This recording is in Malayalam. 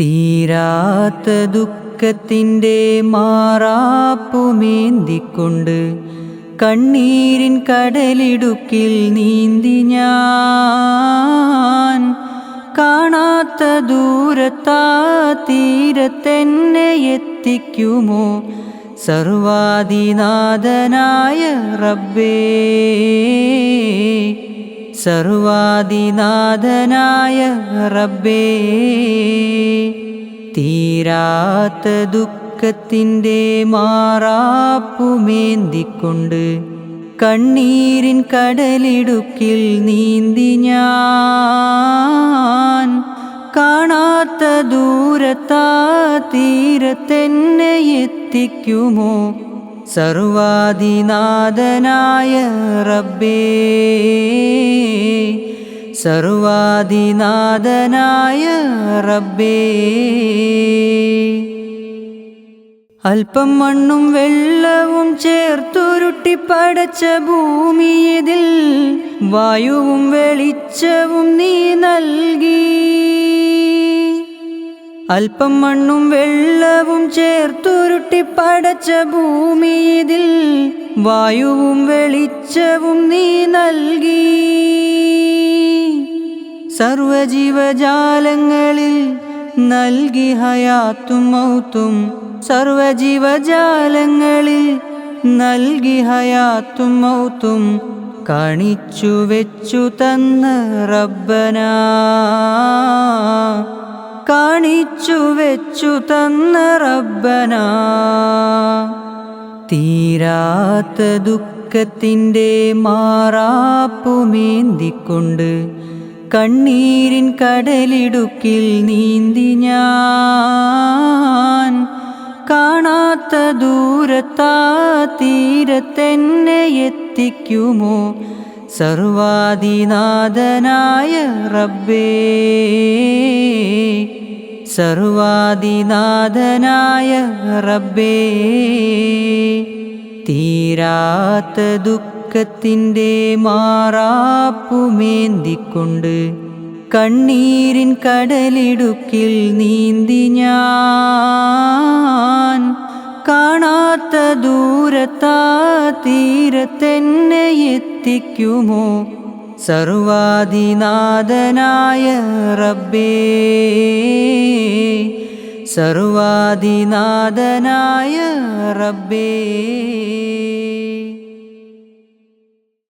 തീരാത്ത ദുഃഖത്തിന്റെ മാറാപ്പുമേന്തിക്കൊണ്ട് കണ്ണീരിൻ കടലിടുക്കിൽ നീന്തി ഞാൻ. കാണാത്ത ദൂരത്താ തീരത്തെന്നെ എത്തിക്കുമോ? സർവാദിനാഥനായ റബ്ബേ. സർവാദിനാഥനായ റബ്ബേ. തീരാത്ത ദുഃഖത്തിന്റെ മാറാപ്പുമേന്തിക്കൊണ്ട് കണ്ണീരിൻ കടലിടുക്കിൽ നീന്തി ഞാൻ. കാണാത്ത ദൂരത്താ തീരത്തെന്നെ എത്തിക്കുമോ? സർവാദിനാഥനായ റബ്ബേ സർവാദിനാഥനായ റബ്ബേ. അല്പം മണ്ണും വെള്ളവും ചേർത്തുരുട്ടി പടച്ച ഭൂമിയതിൽ വായുവും വെളിച്ചവും നീ നൽകി. അല്പം മണ്ണും വെള്ളവും ചേർത്തുരുട്ടി പടച്ച ഭൂമിയതിൽ വായുവും വെളിച്ചവും നീ നൽകി. സർവജീവജാലങ്ങളിൽ നൽകി ഹയാത്തും മൗത്തും സർവജീവജാലങ്ങളിൽ നൽകി ഹയാത്തും മൗത്തും കാണിച്ചു വെച്ചു തന്ന റബ്ബന. കാണിച്ചു വെച്ചു തന്ന റബ്ബന. തീരാത്ത ദുഃഖത്തിന്റെ മാറാപ്പുമേന്തിക്കൊണ്ട് കണ്ണീരിൻ കടലിടുക്കിൽ നീന്തി ഞാൻ. കാണാത്ത ദൂരത്താ തീരത്തെന്നെ എത്തിക്കുമോ? സർവാദിനാഥനായ റബ്ബേ. സർവാദിനാഥനായ റബ്ബേ. തീരാത്ത ദുഃഖത്തിന്റെ മാറാപ്പുമേന്തിക്കൊണ്ട് കണ്ണീരിൻ കടലിടുക്കിൽ നീന്തി ഞാൻ. കാണാത്ത ദൂരത്താ തീരത്തെന്നെ എത്തിക്കുമോ? സർവാദിനാഥനായ റബ്ബേ. സർവാദിനാഥനായ റബ്ബേ.